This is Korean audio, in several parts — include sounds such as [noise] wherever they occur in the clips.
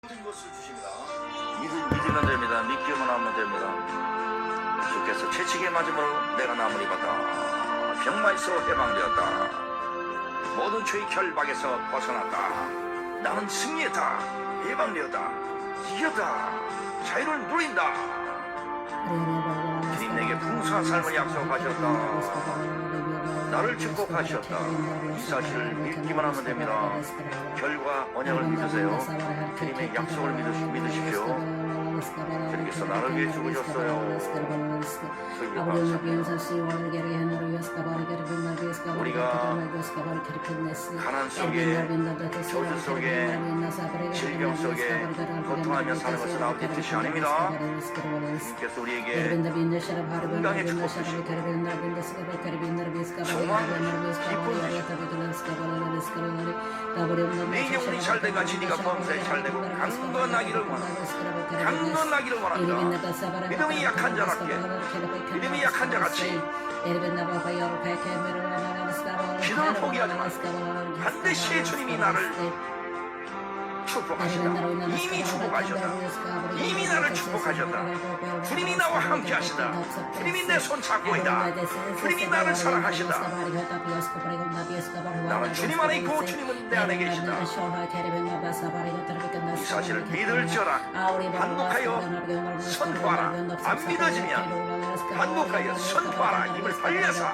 모든 것을 주십니다. 믿, 믿으면 됩니다. 믿기만 하면 됩니다. 주께서 채찍에 맞음으로 내가 남을 입었다. 병마에서 해방되었다. 모든 죄의 결박에서 벗어났다. 나는 승리했다. 해방되었다. 이겼다. 자유를 누린다. 주님 내게 풍성한 삶을 약속하셨다. 나를 축복하셨다. 이 사실을 믿기만 하면 됩니다. 결과 언약을 믿으세요. 주님의 약속을 믿으십시오. 가난 속에 저주 속에 질병 속에 고통하며 사는 것은 아버지 뜻이 아닙니다. 주님께서 우리에게 건강의 축복 주시고 내 영혼이 잘 돼가지 네가 범사에 잘 되고 강건하기를 원한 다. 강건하기를 원한다. 믿음이 약한 자답게 믿음이 약한 자같이 기도를 포기하지 말고 반드시 주님이 나를 축복하신다. 이미 축복하셨다. 이미 나를 축복하셨다. 주님이 나와 함께 하시다. 주님이 내 손 잡고 있다. 주님이 나를 사랑하신다. 나는 주님 안에 있고 주님은 내 안에 계시다. 이 사실을 믿을지어라. 반복하여 선포하라. 안 믿어지면 반복하여 선포하라. 입을 벌려서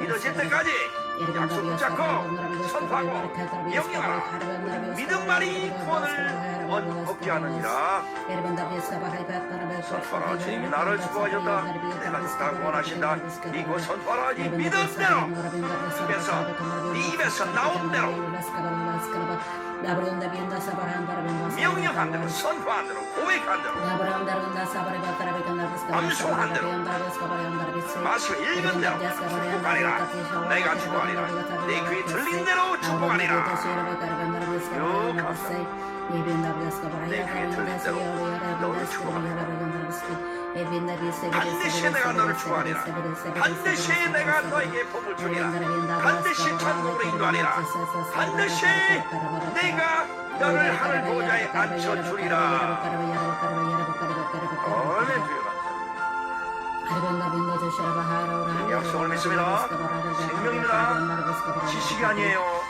믿어질 때까지 약속 붙잡고 선포하고 영영하라. 믿음만이 구원을 얻- 얻게 하느니라. 선포하라. 주님이 나를 축복하셨다. 내가 좋다고 원하신다. 이곳 선포하라. 이 믿음대로 입에서 네 입에서 나온 대로 명령한 대로 선포한 대로 고백한 대로 암송한 대로 말씀 읽은 대로 축복하리라 내가 축복하리라 내 귀에 들린 대로 축복하리라 요 감사합니다 반드시 내가 너를 축복하리라 반드시 내가 너에게 복을 주리라 반드시 천국으로 인도하리라 반드시 내가 너를 하늘 보좌에 앉혀주리라 아멘 주여 약속을 믿습니다. 생명입니다. 지식이 아니에요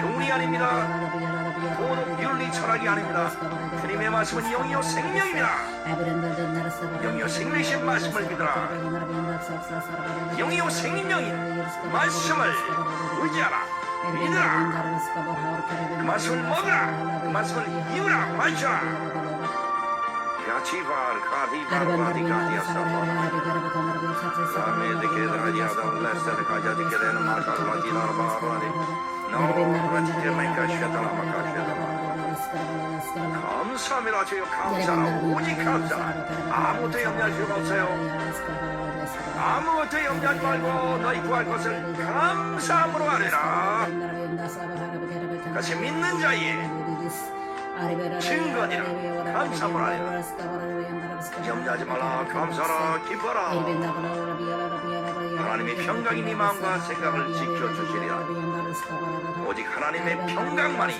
교훈이 아닙니다. 철학이 아닙니다. 주님의 말씀은 영이요 생명입니다. 영이요 생명이신 말씀을 믿어라. 영이요 생명인 말씀을 의지하라. 믿으라. 그 말씀을 먹으라. 그 말씀을 이으라. 마셔라. 가치발 가디발 가디가디아사 라메데 게드라디아다 레스데 가자디 게레는 마카라디나 바라바디 나오라지게 마이카시아타라 마카시아타 감사합니다 주여 감사라 오직 감사라 아무것도 염려할 필요가 없어요 아무것도 염려하지 말고 너희 구할 것을 감사함으로 하리라 그것이 믿는 자의 증거니라 감사함으로 하리라 염려하지 말라 감사라 기뻐라 하나님의 평강이 네 마음과 생각을 지켜주시리라. 오직 하나님의 평강만이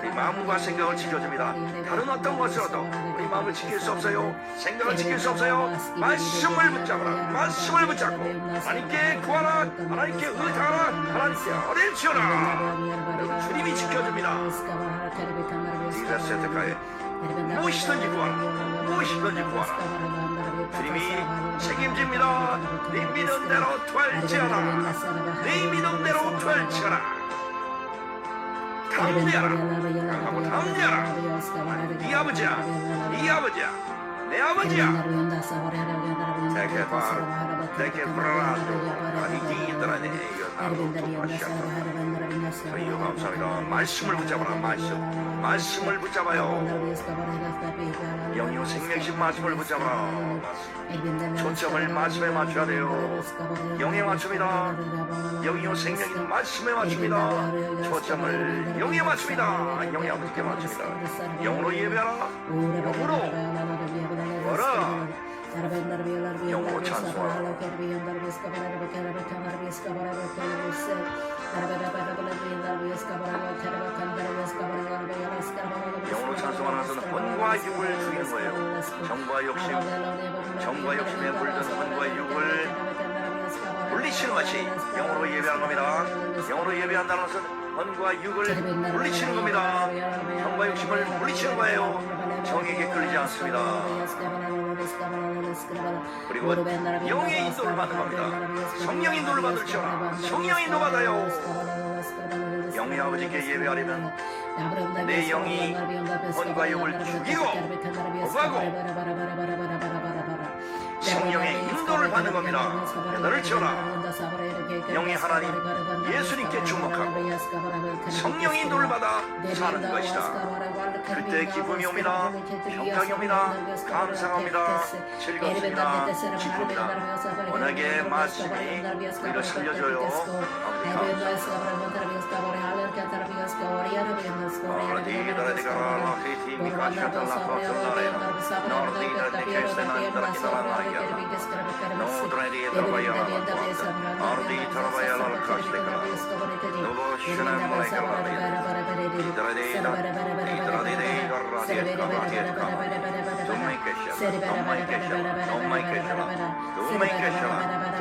우리 마음과 생각을 지켜줍니다. 다른 어떤 것으로도 우리 마음을 지킬 수 없어요. 생각을 지킬 수 없어요. 말씀을 붙잡으라. 말씀을 붙잡고 하나님께 구하라. 하나님께 의탁하라. 하나님께 어릴지어라. 그리고 주님이 지켜줍니다. 이자 세트카에 무엇이든지 구하라. 무엇이든지 구하라 주님이 책임집니다 네 믿음대로 투할지어라 네 믿음대로 투할지어라 담대하라 강하고 담대하라 네 아버지야 네 아버지야 내 아버지야 내게 봐 내게 불어라 아니 이들아 내 나로 도와주셨다 주여 감사합니다 말씀을 붙잡아라 말씀 말씀을 붙잡아요 영요 생명신 말씀을 붙잡아라 초점을 말씀에 맞춰야 돼요. 영에 맞춥니다. 영요 생명인 말씀에 맞춥니다. 초점을 영에 맞춥니다. 영의 아버지께 맞춥니다. 영으로 예배하라. 영으로. 뭐라 영으로 것은 혼과 육을 죽이는 거예요. 정과 욕심, 정과 욕심에 물든 혼과 육을 물리치는 것이 영으로 예배하는 겁니다. 영으로 예배한다는 것은 혼과 육을 물리치는 겁니다. 정과 욕심을 물리치는 거예요. 정에게 끌리지 않습니다. 그리고 영의 인도를 받는 겁니다. 성령 인도를 받을지어라. 성령 인도 받아요. 영의 아버지께 예배하려면 내 영이 혼과 육을 죽이고 거부하고 성령의 인도를 받는 겁니다. 너를 지어라. 영의 하나님 예수님께 주목하고 성령의 인도를 받아 사는 것이다. 그때 기쁨이 옵니다. 평강이 옵니다. 감사합니다. 즐겁습니다. 기쁩니다. 워낙에 말씀이 우리를 살려줘요. 감사합니다. وردينا لكرانا خيتي مكاشة الله فاتلارينا ناردينا لكيسنا تركترانايا نودرني تربيانا أرضي تربيانا الكاشتكرا نبوشنا ملكرانا إدردينا إدردينا إدردينا إدردينا تمي كشرا تمي كشرا تمي كشرا تمي كشرا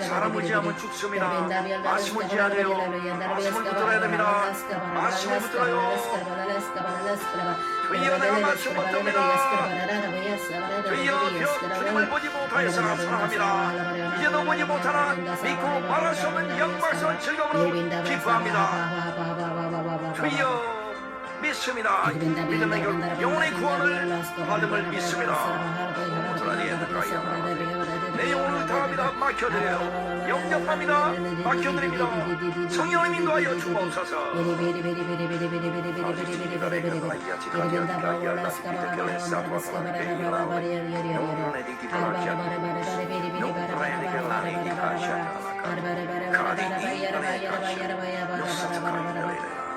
사람 의지하면 죽습니다. 말씀을 돼요. 말씀을 붙들어야 됩니다. 말씀을 붙들어요. 저희여 내가 말씀 붙듭니다. 저희여 주님을 보지 못하여서 사랑합니다. 이제도 보지 못하나 믿고 말할 수 없는 영광스러운 즐거움으로 기뻐합니다. 주여 믿습니다. 믿음의 결 영혼의 구원을 받음을 믿습니다. 내 영혼을 다합니다. 맡겨드려요. 영접합니다. 맡겨드립니다. 성령님 인도하여 주옵소서.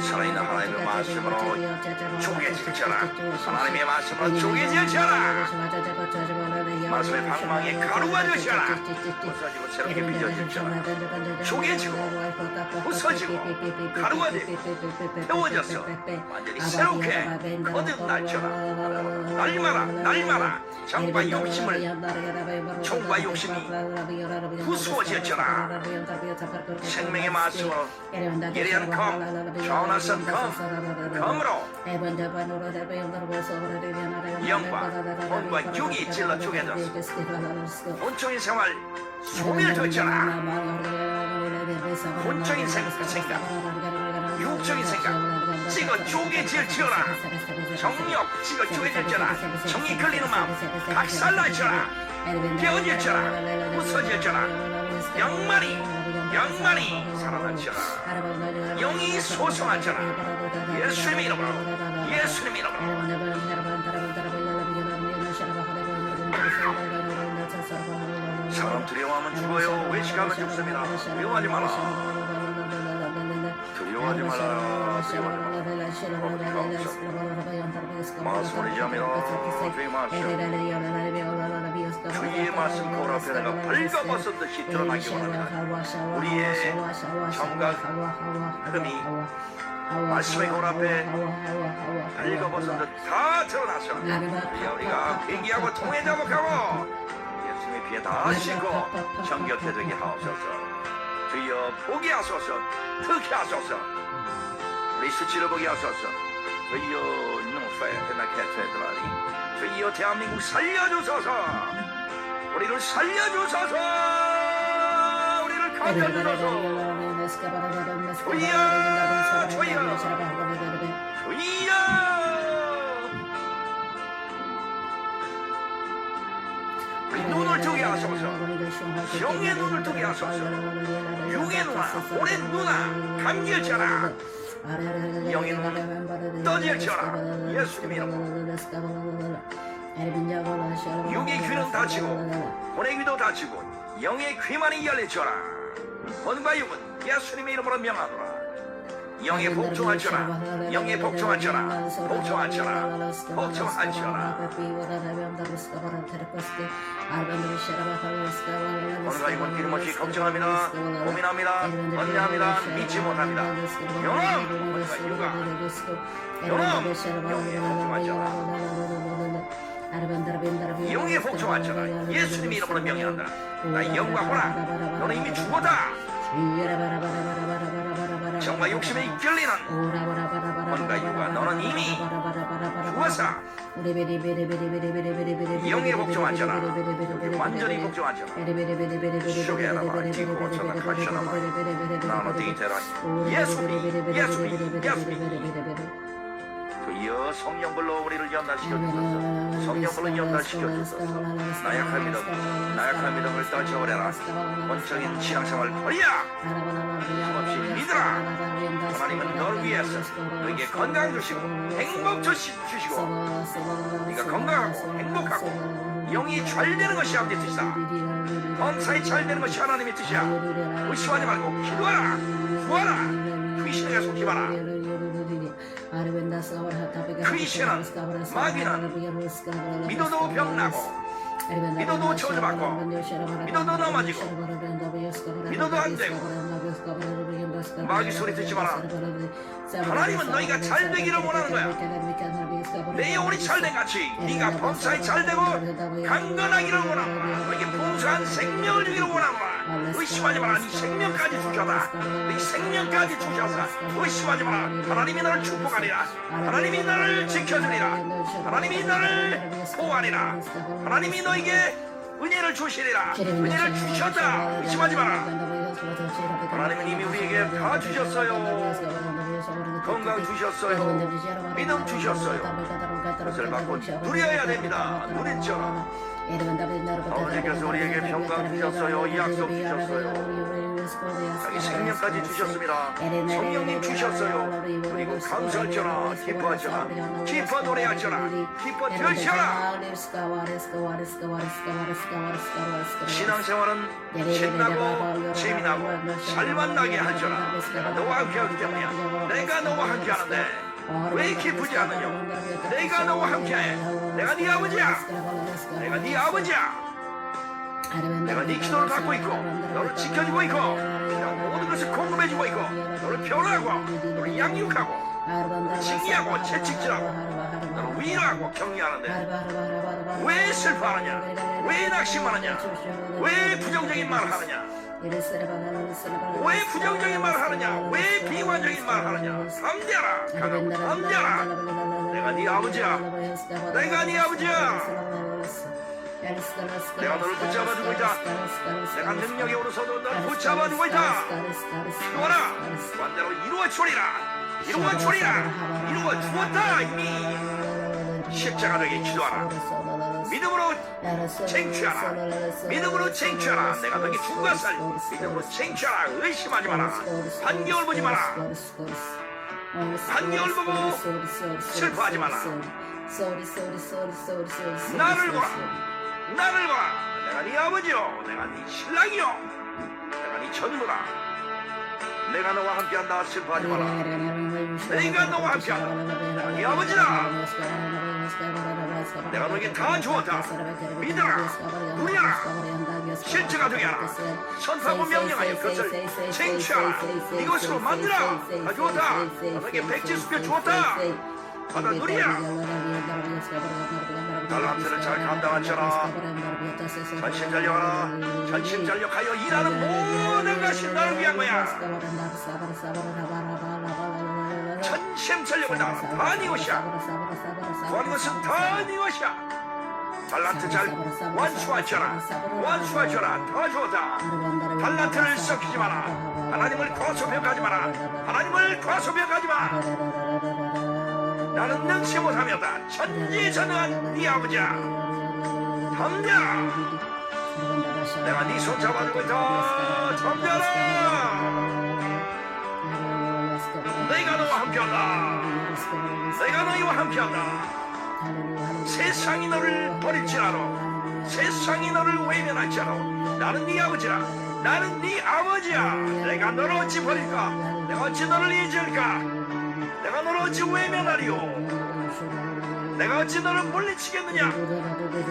살아있는 하나님의 말씀으로 쪼개질지어라. 하나님의 말씀으로 쪼개질지어라. 말씀의 방망이에 가루가 되시어라. 부서지고 새롭게 빚어질지어라. 쪼개지고 부서지고 가루가 되고 태워져서 완전히 새롭게 거듭날지어라. 날마라 날마라 정과 욕심을 정과 욕심이 부수 어질지어라. 생명의 말씀으로 예리한 검 좌우나선 검 검으로. 영과 혼과 육이 찔러 쪼개졌어. 혼적인 생활 소멸되었잖아. 혼적인 생각 육적인 생각 찍어 쪼개질지어라. 정력 찍어 쪼개질지어라. 정이 걸리는 마음. 박살날지어라. 깨어질지어라. 부서질지어라. 양말이 양말이 살아날지어라. 영이 소성할지어라. 예수님의 이름으로. 예수님의 이름으로. 사람 두려워하면 죽어요. 외식하면 죽습니다. 두려워하지 마라 주의 말씀 주의 말씀 거울 앞에 내가 벌거벗은 듯이 드러나기 원합니다 우리의 정각 흐름이 말씀의 거울 앞에 벌거벗은 듯 다 드러나서 우리가 회개하고 통해 자복하고 예수님의 피에 다 씻고 정결케 되게 하옵소서 주여 보게 하소서 특히 하소서. 우리 수치를 보게 하소서. 주여 농사에 나게 되더라니 주여 대한민국 살려주소서. 우리를 살려주소서. 우리를 감겨주소서. 주여 우리 눈을 뜨게 하소서. 영의 눈을 뜨게 하소서. 육의 눈아 오랜 눈아 감겨져라. 영의 눈을 떠질지어라. 예수님 이름으로. 육의 귀는 닫히고 혼의 귀도 닫히고 영의 귀만이 열려져라. 혼과 육은 예수님의 이름으로 명하노라 영의 복종하시라 영의 복종하시라 복종하시라 복종하시라 혼과 육은 기름없이 걱정합니다 고민합니다 언제합니다 믿지 못합니다 영혼 혼과 육아 영의 복종하시라 예수님의 이름으로 명령한다 나 영과 호라 너는 이미 죽었다 정말 욕심에 이끌리는 뭔가 유가 너는 이미 죽었어 영의 복종하잖아 완전히 복종하잖아 나는 디테라 예수님 예수님 예수님 그여 성령불로 우리를 연단시켜주소서 성령불로 연단시켜주소서 나약한 믿음 나약한 믿음을 떠져버려라 원적인 신앙생활 버리라 없이 믿으라 하나님은 널 위해서 너에게 건강 주시고 행복 주시, 주시고 네가 건강하고 행복하고 영이 잘 되는 것이 아버지 뜻이다 범사에 잘 되는 것이 하나님의 뜻이야 의심하지 말고 기도하라 구하라 귀신에게 속지 마라 크리스천은 마귀는 믿어도 병나고 믿어도 저주받고 믿어도 넘어지고 믿어도 안 되고 마귀 소리 듣지 마라. 하나님은 너희가 잘 되기를 원하는 거야. 내 영혼이 잘된 같이 네가 범사에 잘 되고 강건하기를 원하노라 너에게 풍성한 생명을 주기를 원하노라 의심하지 마라. 네 생명까지 주셔다. 네 생명까지 주셔서 의심하지 마라. 하나님이 너를 축복하리라. 하나님이 너를 지켜주리라. 하나님이 너를 보호하리라. 하나님이 너에게 은혜를 주시리라 은혜를 주셨다 의심하지 마라 하나님은 이미 우리에게 다 주셨어요 건강 주셨어요 믿음 주셨어요 그것을 받고 누려야 됩니다 누렸죠 아버지께서 우리에게 평강 주셨어요 약속 주셨어요 생명까지 주셨습니다. 성령님 주셨어요. 그리고 감사하셔라. 기뻐하셔라. 기뻐 노래하셔라. 기뻐 들으셔라. 신앙생활은 신나고 재미나고 살만나게 하셔라. 내가 너와 함께 하기 때문이야. 내가 너와 함께 하는데 왜 기쁘지 않느냐? 내가 너와 함께해. 내가 네 아버지야. 내가 네 아버지야 내가 네 기도를 받고 있고 너를 지켜주고 있고 내가 모든 것을 공급해주고 있고 너를 변화하고 너를 양육하고 칭의하고 채찍질하고 너를 위로하고 격려하는데 왜 슬퍼하느냐 왜 낙심하느냐 왜 부정적인 말을 하느냐 왜 부정적인 말을 하느냐 왜 비관적인 말을 하느냐 함대하라 강하고 함대하라 내가 네 아버지야 내가 네 아버지야 내가 너를 붙잡아주고 있다 내가 능력이 오르서도 너를 붙잡아주고 있다 기도하라 반대로 이루어주리라 이루어주리라 이루어주었다 이미 십자가 되게 기도하라 믿음으로 쟁취하라 믿음으로 쟁취하라 내가 너에게 준 것을 믿음으로 쟁취하라 의심하지 마라 반경을 보지 마라 반경을 보고 슬퍼하지 마라 나를 보라 나를 봐. 내가 네 아버지요. 내가 네 신랑이요. 내가 네 전부다. 내가 너와 함께한다. 슬퍼하지 마라. 내가 너와 함께하다. 내가 네 아버지다. 내가 너에게 다 주었다. 믿어라. 누려라. 실체가 되게 하라. 선포하고 명령하여 그것을 쟁취하라. 이것으로 만들어 가져오다. 너에게 백지 수표 주었다. 받아 누리라 달란트를 잘 감당할지어라 전심 전력하라 전심 전력하여 일하는 모든 것이 너를 위한 거야 전심 전력을 다하라 다니 것이야 구하는 것은 다니 것이야 달란트 잘 완수하셔라 완수하셔라 더 좋다 달란트를 썩히지 마라 하나님을 과소평가하지 마라 하나님을 과소평가하지 마 나는 능치 못하며다. 천지전능한 네 아버지야. 덤벼라 내가 네 손 잡아주고 있다 덤벼라 내가 너와 함께한다. 내가 너희와 함께한다. 세상이 너를 버릴지라도 세상이 너를 외면할지라도 나는 네 아버지라. 나는 네 아버지야. 내가 너를 어찌 버릴까? 내가 어찌 너를 잊을까 내가 너를 어찌 외면하리요? 내가 어찌 너를 물리치겠느냐?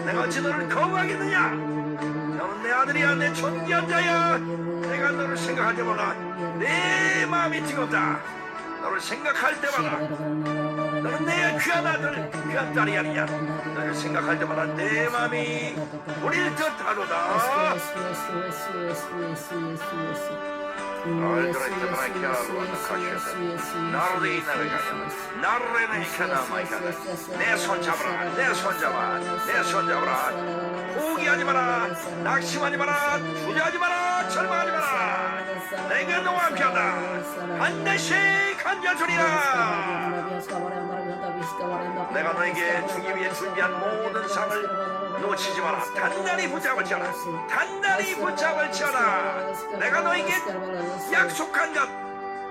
내가 어찌 너를 거부하겠느냐? 너는 내 아들이야 내 존귀한 자야. 내가 너를 생각할 때마다 내 마음이 뜨겁다. 너를 생각할 때마다 너는 내 귀한 아들 귀한 딸이 아니냐? 너를 생각할 때마다 내 마음이 우릴 듯하도다 나르데 나르가야 나르레네 이카나마이카다 내손 잡아라 내손 잡아 내손 잡아라 포기하지 마라 낙심하지 마라 주저하지 마라 절망하지 마라 내가 너와 함께한다. 반드시 간절주리라. 내가 너에게 주기 위해 준비한 모든 상을 놓치지 마라. 단단히 붙잡을 지어라. 단단히 붙잡을 지어라. 내가 너에게 약속한 것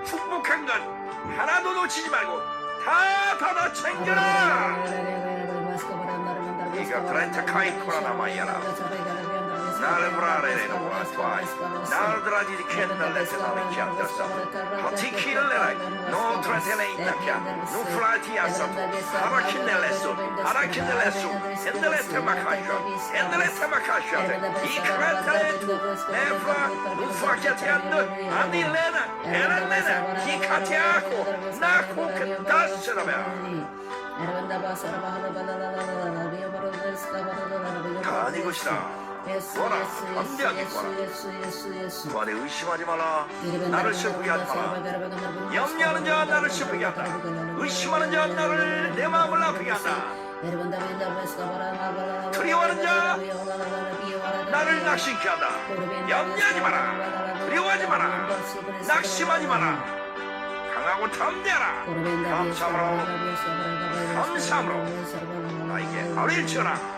축복한 것 하나도 놓치지 말고 다 받아 챙겨라. 이가 트렌트 카이 코라나 마이야라 나를 브라레레노 아투아이 나를 드라지 캔달레스 나를 키안더서 하티키를 내라 노트 렌테네 인나키아 노 프라티아서 아라킨넬레소 아라킨넬레소 엔델레스 마카쇼 엔델레스 마카쇼 이 크렌테레투 에프라 우프라키아티안드 아닐레나 에란레나 히카티아코 나코크 다스라베 다네 것이다 너라 담대하게 구하라 그 안에 의심하지 마라 나를 슬프게 하지 마라 염려하는 자 나를 슬프게 한다 의심하는 자 나를 내 마음을 아프게 한다 두려워하는 자 나를 낙심케 한다 염려하지 마라 두려워하지 마라 낙심하지 마라 강하고 담대하라 감사함으로 감사함으로 나에게 하루 일 치어라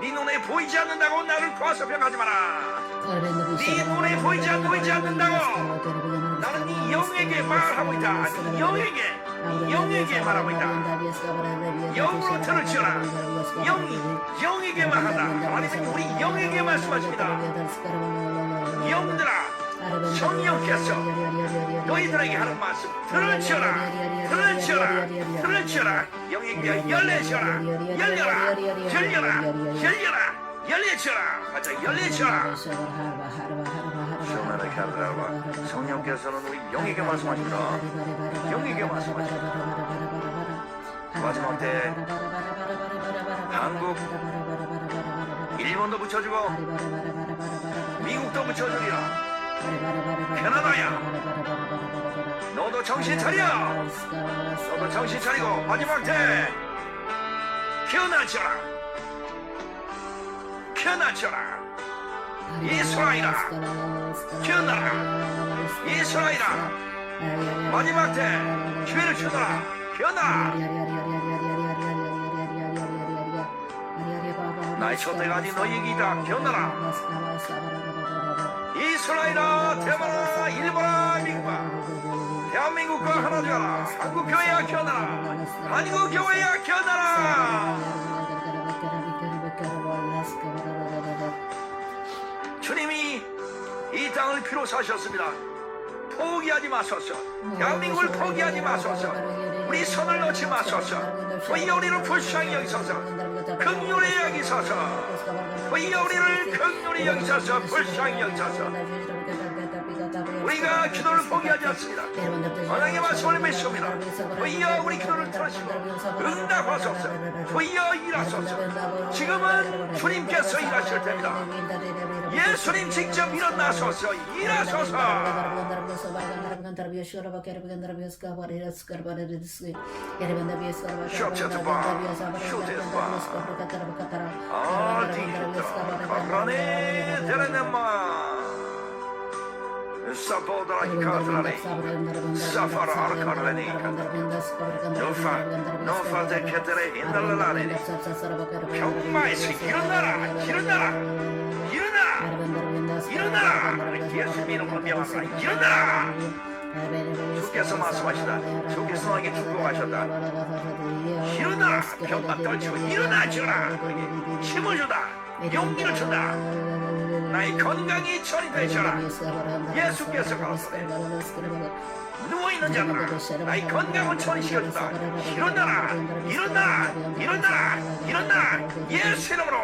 네 눈에 보이지 않는다고 나를 과소평하지 마라 네 눈에 보이지 않 보이지 않는다고 나는 네 영에게 말하고 있다 네 영에게 네 영에게 말하고 있다 영으로 들을 지어라 영이 영에게 말한다 하나님은 우리 영에게 말씀하십니다 영들아 성령께서 너희들에게 하는 말씀. 들을지어라. 들을지어라. 들을지어라. 영에게 열내지어라. 열려라. 열려라. 열려라. 열려지어라. 맞아 열려지어라. 시원하게 하더라고 성령께서는 우리 영에게 말씀하십니다. 영에게 말씀하십니다. 마지막 때 한국 일본도 붙여주고 미국도 붙여주리라 캐나다야 너도 정신 차려! 너도 정신 차리고 마지막 때 깨어나져라! 깨어나져라! 이스라엘아! 깨어나라! 이스라엘아! 마지막 때 기회를 주더라! 깨어나! 나의 초대가 아닌 너희에게 있다! 깨어나라! 이스라엘아 대만아 일본아 미국아 대한민국과 하나 되어라 한국 교회야 깨어나라 한국 교회야 깨어나라 주님이 이 땅을 피로 사셨습니다. 포기하지 마소서. 대한민국을 포기하지 마소서. 우리 손을 놓지 마소서. 주여 우리를 불쌍히 여기소서. 긍휼히 여기소서. 주여 우리를 긍휼히 여기소서. 불쌍히 여기소서. 우리가 기도를 포기하지 않습니다. 하나님의 말씀을 믿습니다. 주여 우리 기도를 들으시고 응답하소서. 주여 일하소서. 지금은 주님께서 일하실 때입니다. 예수님 직접 일어나소서. 일하소서. 노파데 케테레 인달라라니 병마 에서 일어나라 일어나라 일어나 일어나라 예수 이름으로 명하라 일어나라 주께서 나의 건강이 전이 되셔라. 예수께서 가라사대 누워있는 자들아 나의 건강을 전시켜준다. 일어나라 일어나라 일어나라 일어나라 예수 이름으로.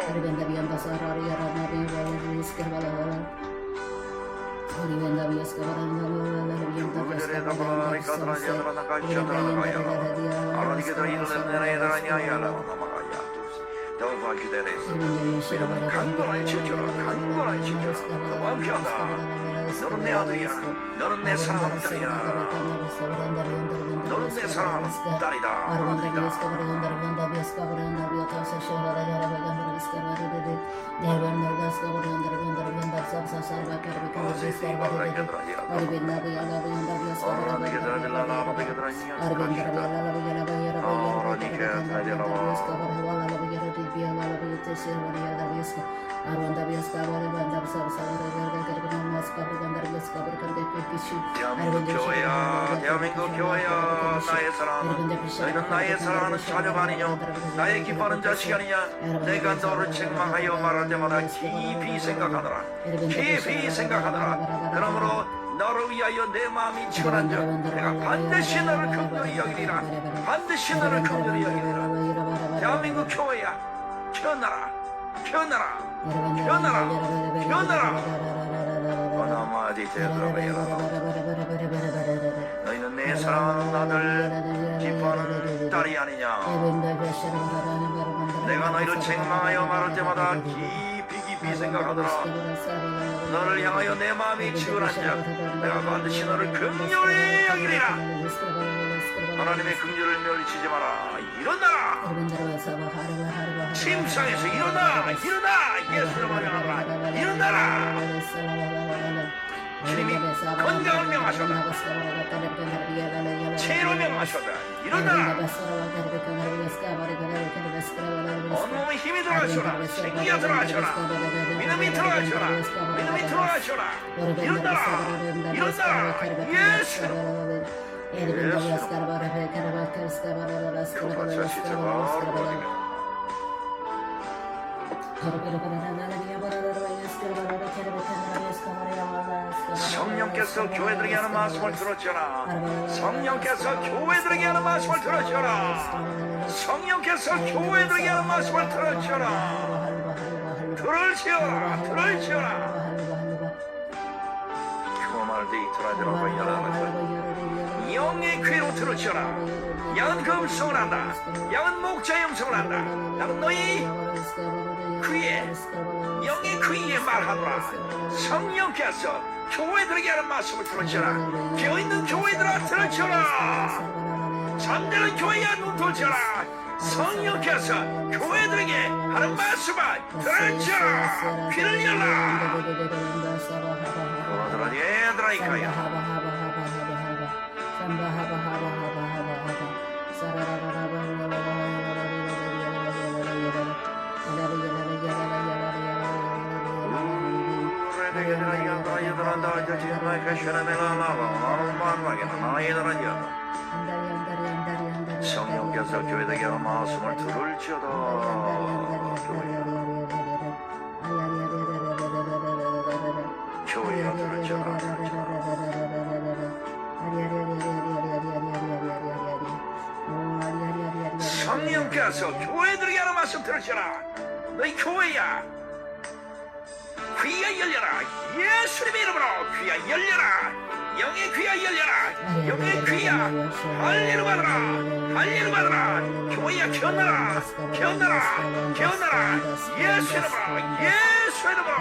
너는 내 아들이야 너 는내 사랑하는 딸이야 너는 내 사랑하는 딸이다 아들이다 대한민국 교회야 대한민국 교회야 나의 사랑 너희는 나의 사랑하는 자녀가 아니냐 나의 기뻐하는 자식 아니냐 내가 너를 책망하여 말할 때마다 깊이 생각하더라 깊이 생각하더라 그러므로 너를 위하여 내 마음이 자 내가 반드시 너를 긍휼히 여기리라 반드시 너를 긍휼히 여기리라 대한민국 교회야 태어나라 태어나라 태어나라 태어나라 어나마디 되더라고요 너희는 내 사랑하는 아들 기뻐하는 딸이 아니냐 내가 너희를 책망하여 말할 때마다 깊이 깊이 생각하더라 너를 향하여 내 마음이 치열한 자 내가 반드시 너를 긍휼히 여기리라 하나님의 긍휼을 멸치지 마라 일어나라 침상에서 일어나 일어나 예수를 말하라 일어나라 주님이 건강을 명하셨다 체로 명하셨다 일어나라 온몸에 힘이 들어가셔라 생기가 들어가셔라 믿음이 들어가셔라 믿음이 들어가셔라 일어나라 일어나라 예수 성령께서 교회들에게 하는 말씀을 들었잖아 성령께서 교회들에게 하는 말씀을 들었잖아 성령께서 교회들에게 하는 말씀을 들었잖아 들을지어라 들을지어라 그말을 이틀 하더라고 연하는 영의 귀로 들을지어라. 양은 그 음성을 한다. 양은 목자의 음성을 한다. 나는 너희 귀에 영의 귀에 말하노라. 성령께서 교회들에게 하는 말씀을 들었지어라. 비어있는 교회들아 들었지어라. 잠자는 교회야 눈 돌지어라. 성령께서 교회들에게 하는 말씀을 들었지어라. 귀를 열라. 너희들아 얘들아 이카야 성령께서 교회에게 하는 말씀을 들을지어다 들으시라. 너희 교회야. 귀가 열려라. 예수님의 이름으로 귀가 열려라. 영의 귀가 열려라. 영의 귀야. 할례를 받으라 할례를 받으라 교회야 견나라. 견나라. 견나라. 예수 이름으로. 예수 이름으로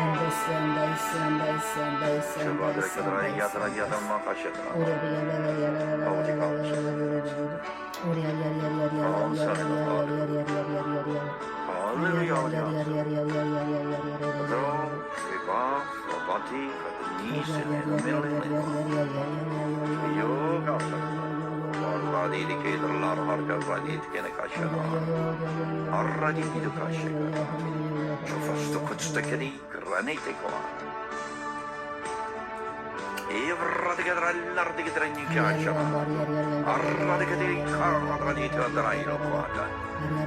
[laughs] Raditi che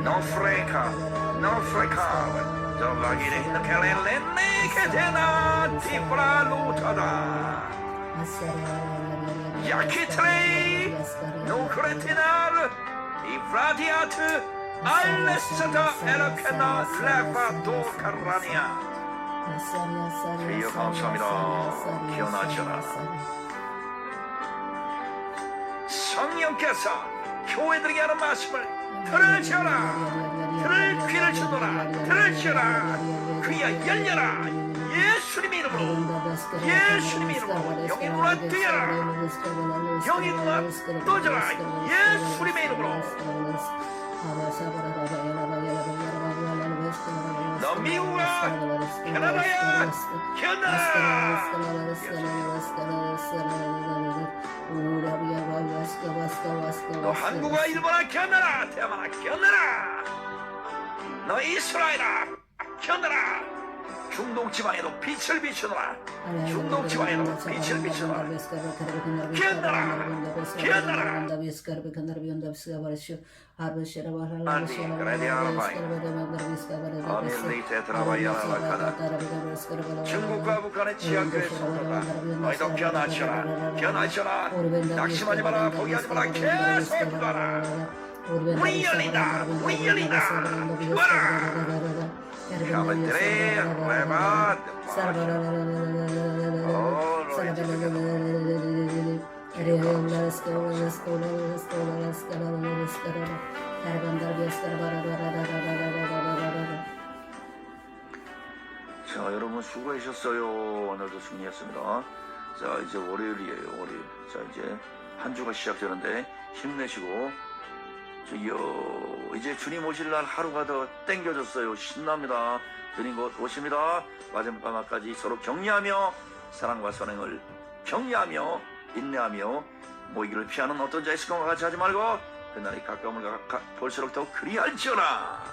Non freca, non frecava. Giovagire in che le lenne che te na ti fralutata. Yakitre, non cretinar, i fradiat, all'essata era che na lefa do carrania. 주여 감사합니다. 기원하시라. 성령께서 교회들에게 하는 말씀을 들으셔라. 들을 귀를 주노라. 들으셔라. 귀야 열려라. 예수님의 이름으로 예수님의 이름으로 영이 눈아 뜨여라. 영이 눈아 떠져라. 예수님의 이름으로 너 미우가 캐나다야 견나라. 너 한국아 일본아 견나라. 대만아 견나라. 너 이스라엘아 견나라. 중동 지방에도 빛을 비추노라. 중동 지방에도 빛을 비추노라. 중국과 북한의 지하교회 성도가 너희도 견하셔라 견하셔라 낙심하지 마라 포기하지 마라 계속 기도하라 문이 열린다 문이 열린다 기도하라 자 여러분 수고하셨어요. 오늘도 승리했습니다. 자 이제 월요일이에요 월요일. 자 이제 한 주가 시작되는데 힘내시고 저기요 이제 주님 오실 날 하루가 더 땡겨졌어요. 신납니다. 주님 곧 오십니다. 마지막까지 서로 격려하며 사랑과 선행을 격려하며 인내하며 모이기를 피하는 어떤 자의 습관과 같이 하지 말고 그날이 가까움을 볼수록 더 그리할지어라.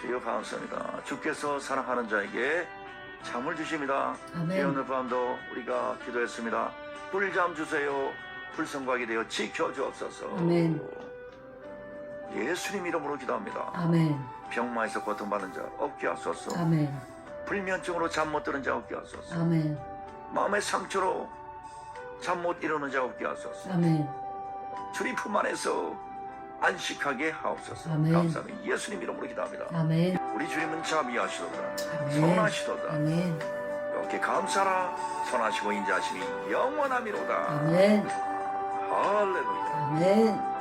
주여 감사합니다. 주께서 사랑하는 자에게 잠을 주십니다. 아멘. 오늘 밤도 우리가 기도했습니다. 꿀잠 주세요. 불성각이 되어 지켜주옵소서. 아멘. 예수님 이름으로 기도합니다 아멘. 병마에서 고통받는 자 없게 하소서 아멘. 불면증으로 잠 못 드는 자 없게 하소서 아멘. 마음의 상처로 잠 못 이루는 자 없게 하소서 아멘. 주님 품 안에서 안식하게 하옵소서 아멘. 감사합니다 예수님 이름으로 기도합니다 아멘. 우리 주님은 자비하시도다 아멘. 선하시도다 아멘. 이렇게 감사라 선하시고 인자하심이 영원함이로다 아멘. 할렐루야 아멘.